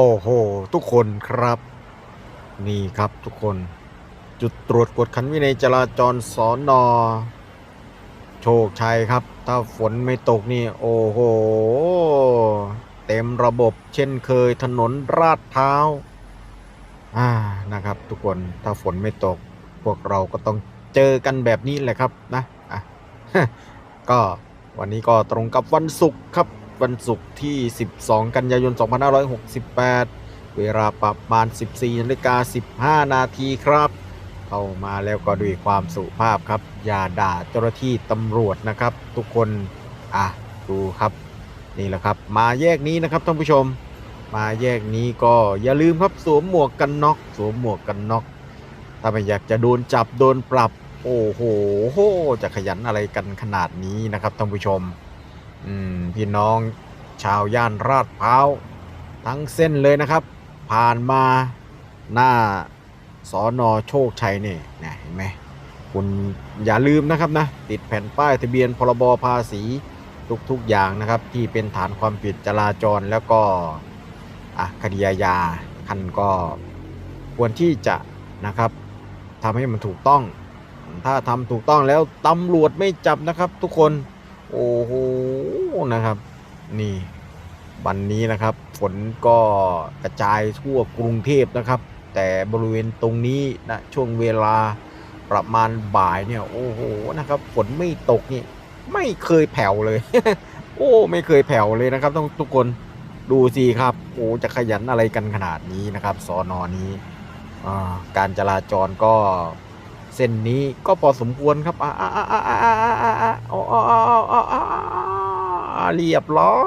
โอ้โห ทุกคนครับ นี่ครับทุกคน จุดตรวจกวดขันวินัยจราจรสอนอโชคชัยครับ ถ้าฝนไม่ตกนี่ โอ้โห เต็มระบบเช่นเคยถนนราดเท้าอ่านะครับ ทุกคนถ้าฝนไม่ตก พวกเราก็ต้องเจอกันแบบนี้แหละครับนะอะก็วันนี้ก็ตรงกับวันศุกร์ครับ วันศุกร์ที่ 12 กันยายน 2568 เวลาประมาณ 14นาฬิกา15 นาทีครับ เข้ามาแล้วก็ด้วยความสุภาพครับ อย่าด่าเจ้าหน้าที่ตำรวจนะครับ ทุกคน อะ ดูครับ นี่แหละครับ มาแยกนี้นะครับท่านผู้ชม มาแยกนี้ก็อย่าลืมครับสวมหมวกกันน็อกสวมหมวกกันน็อกถ้าไม่อยากจะโดนจับโดนปรับ โอ้โห จะขยันอะไรกันขนาดนี้นะครับท่านผู้ชม อืมพี่น้องชาวย่านราดพร้าว ทั้งเส้นเลยนะครับ ผ่านมาหน้าสอนอโชคชัยนี่นะเห็นไหมคุณอย่าลืมนะครับนะ ติดแผ่นป้ายทะเบียนพรบภาษีทุกๆอย่างนะครับ ที่เป็นฐานความผิดจราจรแล้วก็คดีอาญาท่านก็ควรที่จะนะครับทำให้มันถูกต้อง ถ้าทำถูกต้องแล้วตำรวจไม่จับนะครับทุกคน โอ้โหนะครับ นี่วันนี้นะครับ ฝนก็กระจายทั่วกรุงเทพนะครับ แต่บริเวณตรงนี้นะช่วงเวลาประมาณบ่ายเนี่ยโอ้โหนะครับฝนไม่ตกนี่ไม่เคยแผ่วเลย โอ้ไม่เคยแผ่วเลยนะครับต้องทุกคนดูสิครับโอ้จะขยันอะไรกันขนาดนี้นะครับสอนอนี้การจราจรก็ เส้นนี้ก็พอสมควรครับอ่าอ่าอ่าอ่าอ่าอ่าอ่าอ่าเรียบร้อ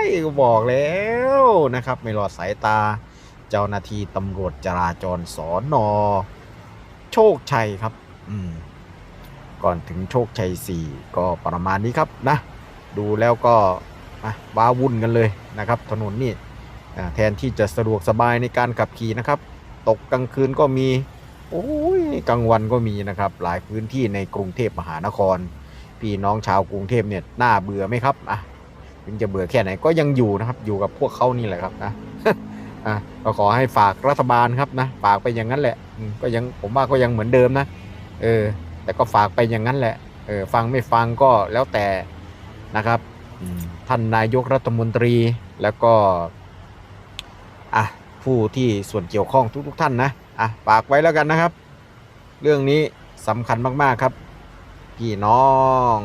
ยบอกแล้วนะครับ ไม่รอดสายตา เจ้าหน้าที่ตำรวจจราจรสอนอโชคชัยครับ อืม ก่อนถึงโชคชัย4ก็ประมาณนี้ครับนะ ดูแล้วก็ว้าวุ่นกันเลยนะครับ ถนนนี่แทนที่จะสะดวกสบายในการขับขี่นะครับ ตกกลางคืนก็มี โอ้ยกลางวันก็มีนะครับ หลายพื้นที่ในกรุงเทพมหานคร พี่น้องชาวกรุงเทพเนี่ยน่าเบื่อไหมครับอะถึงจะเบื่อแค่ไหนก็ยังอยู่นะครับ อยู่กับพวกเขานี่แหละครับนะอะก็ขอให้ฝากรัฐบาลครับนะฝากไปอย่างนั้นแหละก็ยังผมว่าก็ยังเหมือนเดิมนะ เออ แต่ก็ฝากไปอย่างนั้นแหละเออฟังไม่ฟังก็แล้วแต่นะครับท่านนายกรัฐมนตรีแล้วก็อะผู้ที่ส่วนเกี่ยวข้องทุกๆ ท่านนะ อะฝากไว้แล้วกันนะครับ เรื่องนี้สำคัญมากๆครับ พี่น้อง